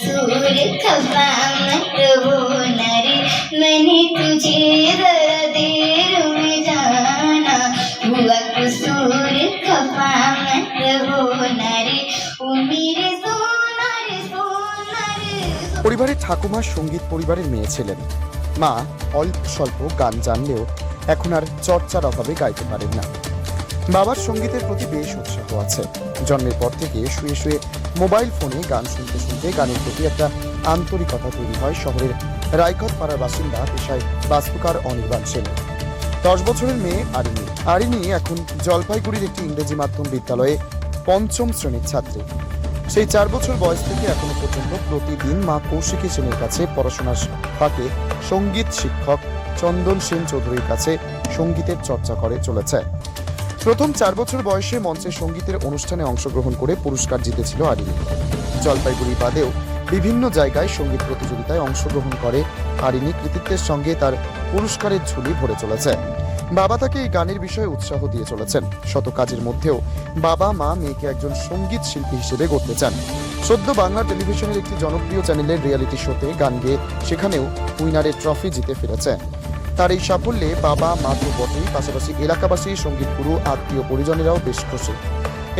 हुआ कसूर खफा मत होना रे मैंने तुझे जरा देर में जाना हुआ कसूर खफा मत होना रे ओ मेरे सोना रे सोना रे सोना পরিবারের ঠাকুমা সঙ্গীত পরিবারের মেয়ে ছিলেন মা অল্প স্বল্প গান জানলেও এখন আর চর্চার অভাবে গাইতে পারেন না বাবার সঙ্গীতের প্রতি বেশ উৎসাহ আছে। জন্মের পর থেকে শুয়ে শুয়ে মোবাইল ফোনে গান শুনতে শুনতে গানের প্রতি একটা আন্তরিকতা তৈরি হয় শহরের রায়কট পাড়ার বাসিন্দা পেশায় বাস্তুকার অনির্বাণ সেন। দশ বছরের মেয়ে আরিনী। আরিনী এখন জলপাইগুড়ির একটি ইংরেজি মাধ্যম বিদ্যালয়ে পঞ্চম শ্রেণির ছাত্রী। সেই চার বছর বয়স থেকে এখনও পর্যন্ত প্রতিদিন মা কৌশিকী সেনের কাছে পড়াশোনার ফাঁকে সংগীত শিক্ষক চন্দন সেন চৌধুরীর কাছে সঙ্গীতের চর্চা করে চলেছে। প্রথম চার বছর বয়সে মঞ্চে সঙ্গীতের অনুষ্ঠানে অংশগ্রহণ করে পুরস্কার জিতেছিল আরিনী জলপাইগুড়ি বাদেও বিভিন্ন জায়গায় সংগীত প্রতিযোগিতায় অংশগ্রহণ করে আরিনী কৃতিত্বের সঙ্গে তার পুরস্কারের ঝুলি ভরে চলেছে। বাবা তাকে এই গানের বিষয়ে উৎসাহ দিয়ে চলেছেন। শত কাজের মধ্যেও বাবা মা মেয়েকে একজন সংগীত শিল্পী হিসেবে গড়তে চান। সদ্য বাংলা টেলিভিশনের একটি জনপ্রিয় চ্যানেলের রিয়েলিটি শোতে গান গেয়ে সেখানেও উইনারের ট্রফি জিতে ফিরেছে। তার এই সাফল্যে বাবা মা তো বটেই পাশাপাশি এলাকাবাসী সংগীত গুরু আত্মীয় পরিজনেরাও বেশ খুশি।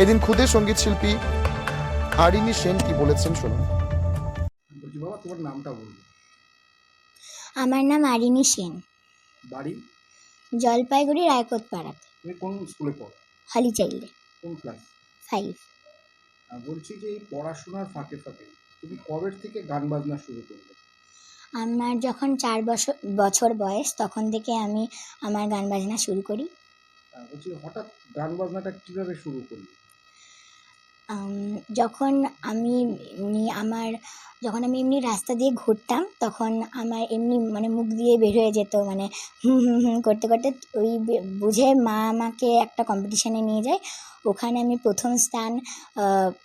এদিন খুদে সংগীত শিল্পী আরিনী সেন কি বলেছেন শুনুন। বলছি বাবা তোমার নামটা বলব আমার নাম আরিনী সেন। বাড়ি? জলপাইগুড়ি রায়কোট পাড়াতে তুমি কোন স্কুলে পড়ো? হলি চাইল্ডে। কোন ক্লাস? ফাইভ। বলছি যে এই পড়াশোনার ফাঁকে ফাঁকে তুমি কবে থেকে গান বাজনা শুরু করলে? আমার যখন চার বছর বছর বয়স তখন থেকে আমি আমার গান বাজনা শুরু করি। বলছি হঠাৎ গান বাজনাটা কীভাবে শুরু করলে? যখন আমি এমনি আমার যখন আমি এমনি রাস্তা দিয়ে ঘুরতাম তখন আমার এমনি মানে মুখ দিয়ে বের হয়ে যেত মানে হুম হুম হুম করতে করতে ওই বুঝে মা আমাকে একটা কম্পিটিশানে নিয়ে যায়। ওখানে আমি প্রথম স্থান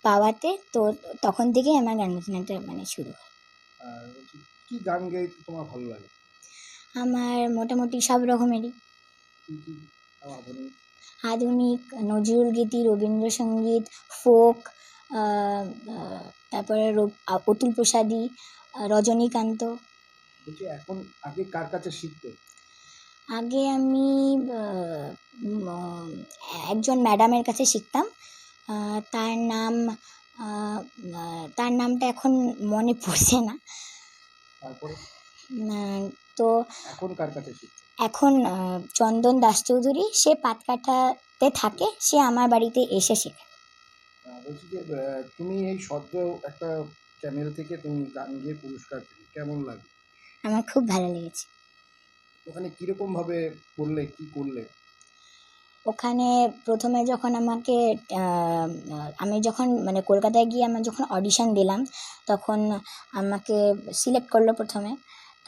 পাওয়াতে তো তখন থেকেই আমার গান বাজনাটা মানে শুরু হয়। কি গান গাইতে তোমার ভালো লাগে? আমার মোটামুটি সব রকমেরই। কি কি তাও আধুনিক? আধুনিক নজরুল গীতি রবীন্দ্রসঙ্গীত ফোক তারপরে রব- আ- অতুল প্রসাদী আহ, রজনীকান্ত। বলছি এখন আগে কার কাছে শিখতে? আগে আমি আহ, উম, আহ, একজন ম্যাডামের কাছে শিখতাম। আহ, তার নাম আহ, আহ, তার নামটা এখন মনে পড়ছে না। তারপরে? তো এখন কার কাছে এখন চন্দন দাস চৌধুরী সে পাতকাটাতে থাকে সে আমার বাড়িতে এসে শেখে। বলছি যে তুমি এই সদ্য একটা চ্যানেল থেকে তুমি গান গিয়ে পুরস্কার পেলে কেমন লাগে আমার খুব ভালো লেগেছে। ওখানে কীরকম ভাবে করলে কি করলে? ওখানে প্রথমে যখন আমাকে আমি যখন মানে কলকাতায় গিয়ে আমার যখন অডিশন দিলাম, তখন আমাকে সিলেক্ট করল প্রথমে।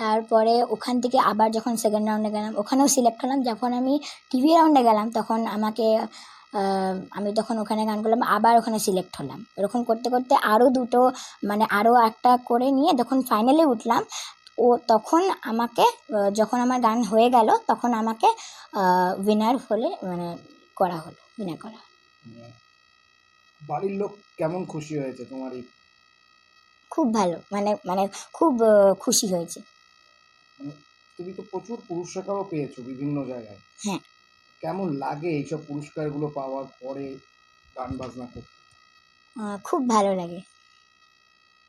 তারপরে ওখান থেকে আবার যখন সেকেন্ড রাউন্ডে গেলাম, ওখানেও সিলেক্ট করলাম। যখন আমি টিভি রাউন্ডে গেলাম, তখন আমাকে আমি তখন ওখানে গান করলাম, আবার ওখানে সিলেক্ট হলাম। এরকম করতে করতে আরও দুটো মানে আরও একটা করে নিয়ে যখন ফাইনালে উঠলাম। ও তখন আমাকে যখন আমার গান হয়ে গেল তখন আমাকে উইনার হলে মানে করা হলো উইনার করা হলো। বাড়ির লোক কেমন খুশি হয়েছে তোমার এই? খুব ভালো মানে মানে খুব খুশি হয়েছে। তুমি তো প্রচুর পুরস্কারও পেয়েছ বিভিন্ন জায়গায়। হ্যাঁ। কেমন লাগে এইসব পুরস্কারগুলো পাওয়ার পরে গান বাজনা করতে? খুব ভালো লাগে।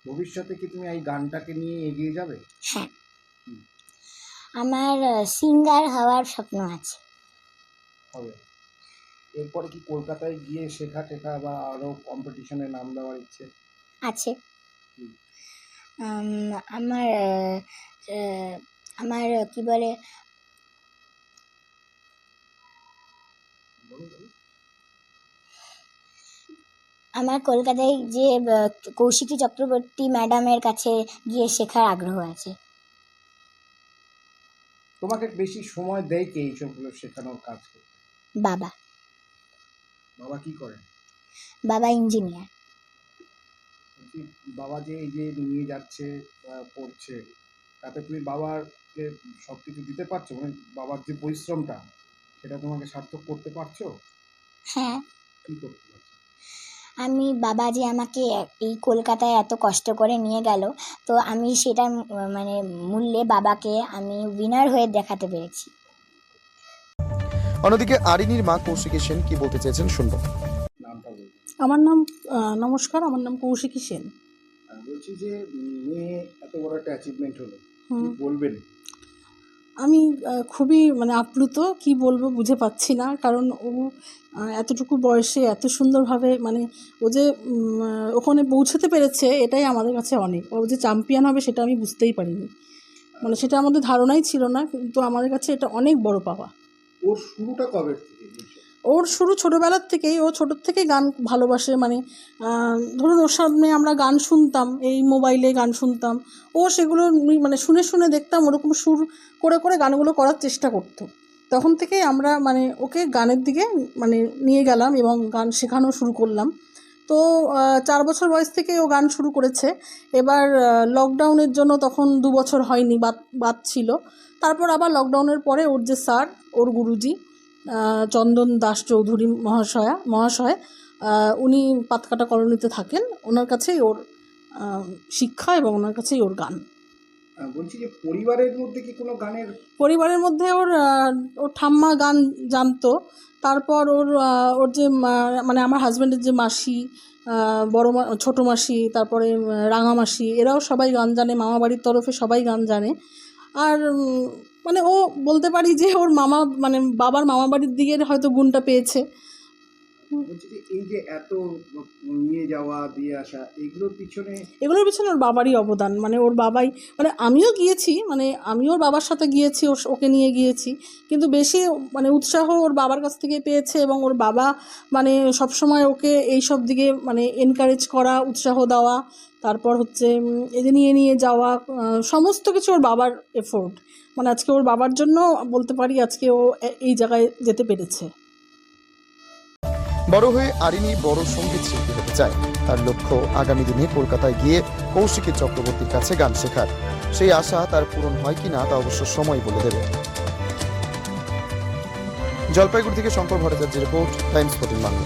ভবিষ্যতে কি তুমি এই গানটাকে নিয়ে এগিয়ে যাবে? হ্যাঁ। আমার সিঙ্গার হওয়ার স্বপ্ন আছে। হবে। এরপরে কি কলকাতায় গিয়ে শেখা টেখা বা আরও কম্পিটিশনে নাম দেওয়ার ইচ্ছে? আছে। আমার আমার কি বলো। আমার কলকাতায় যে কৌশিকী চক্রবর্তী ম্যাডামের কাছে গিয়ে শেখার আগ্রহ আছে। তোমাকে বেশি সময় দেয় কে এইসবগুলো শেখানোর কাজ করতে? বাবা। বাবা কি করেন বাবা ইঞ্জিনিয়ার। বাবা যে এই যে নিয়ে যাচ্ছে পড়ছে তাতে তুমি বাবাকে সব কিছু দিতে পারছ? মানে বাবার যে পরিশ্রমটা সেটা তোমাকে সার্থক করতে পারছ? হ্যাঁ। কি করতে পারছ? আমি বাবা যে আমাকে এই কলকাতায় এত কষ্ট করে নিয়ে গেল তো আমি সেটার উম, মানে মূল্যে বাবাকে আমি উইনার হয়ে দেখাতে পেরেছি। অন্যদিকে আরিনীর মা কৌশিকী সেন কি বলতে চেয়েছেন শুনব। আমার নাম নমস্কার আমার নাম কৌশিকী সেন। বলছি যে মেয়ে এত বড় একটা অ্যাচিভমেন্ট হলো। কি বলবেন? আমি খুবই মানে আপ্লুত কি বলব বুঝে পাচ্ছি না। কারণ ও এতটুকু বয়সে এত সুন্দরভাবে মানে ও যে ওখানে পৌঁছতে পেরেছে এটাই আমাদের কাছে অনেক। ও যে চ্যাম্পিয়ন হবে সেটা আমি বুঝতেই পারিনি। মানে সেটা আমাদের ধারণাই ছিল না কিন্তু আমাদের কাছে এটা অনেক বড় পাওয়া। ওর শুরুটা কবে ওর শুরু ছোটোবেলার থেকেই ও ছোটোর থেকেই গান ভালোবাসে মানে ধরুন ওর সামনে আমরা গান শুনতাম এই মোবাইলে গান শুনতাম ও সেগুলো মানে শুনে শুনে দেখতাম ওরকম সুর করে করে গানগুলো করার চেষ্টা করতো। তখন থেকেই আমরা মানে ওকে গানের দিকে মানে নিয়ে গেলাম এবং গান শেখানো শুরু করলাম। তো চার বছর বয়স থেকে ও গান শুরু করেছে। এবার লকডাউনের জন্য তখন দু বছর হয়নি, বাদ বাদ ছিল। তারপর আবার লকডাউনের পরে ওর যে স্যার, ওর গুরুজি চন্দন দাস চৌধুরী মহাশয়া, মহাশয় উনি পাতকাটা কলোনিতে থাকেন। ওনার কাছেই ওর শিক্ষা এবং ওনার কাছেই ওর গান। বলছি যে পরিবারের মধ্যে কি কোনো গানের পরিবারের মধ্যে ওর ওর ঠাম্মা গান জানতো, তারপর ওর ওর যে মানে আমার হাজব্যান্ডের যে মাসি বড় মা, ছোটো মাসি, তারপরে রাঙা মাসি, এরাও সবাই গান জানে, মামা বাড়ির তরফে সবাই গান জানে। আর মানে ও বলতে পারি যে ওর মামা মানে বাবার মামা বাড়ির দিকে হয়তো গুণটা পেয়েছে। বলছি যে এই যে এত নিয়ে যাওয়া দিয়ে আসা এগুলোর পিছনে এগুলোর পিছনে ওর বাবারই অবদান। মানে ওর বাবাই মানে আমিও গিয়েছি মানে আমি ওর বাবার সাথে গিয়েছি ওকে নিয়ে গিয়েছি। কিন্তু বেশি মানে উৎসাহ ওর বাবার কাছ থেকে পেয়েছে এবং ওর বাবা মানে সবসময় ওকে এই সব দিকে মানে এনকারেজ করা উৎসাহ দেওয়া তারপর হচ্ছে এই যে নিয়ে নিয়ে যাওয়া সমস্ত কিছু ওর বাবার এফোর্ট মানে আজকে ওর বাবার জন্য বলতে পারি আজকে ও এই জায়গায় যেতে পেরেছে। বড় হয়ে আরিনি বড় সংগীত শিল্পী হতে চায়। তার লক্ষ্য আগামী দিনে কলকাতায় গিয়ে কৌশিকী চক্রবর্তীর কাছে গান শেখার। সেই আশা তার পূরণ হয় কি না তা অবশ্য সময় বলে দেবে। জলপাইগুড়ি থেকে শঙ্কর ভট্টাচার্যের রিপোর্ট, টাইমস ফোর্টিন বাংলা।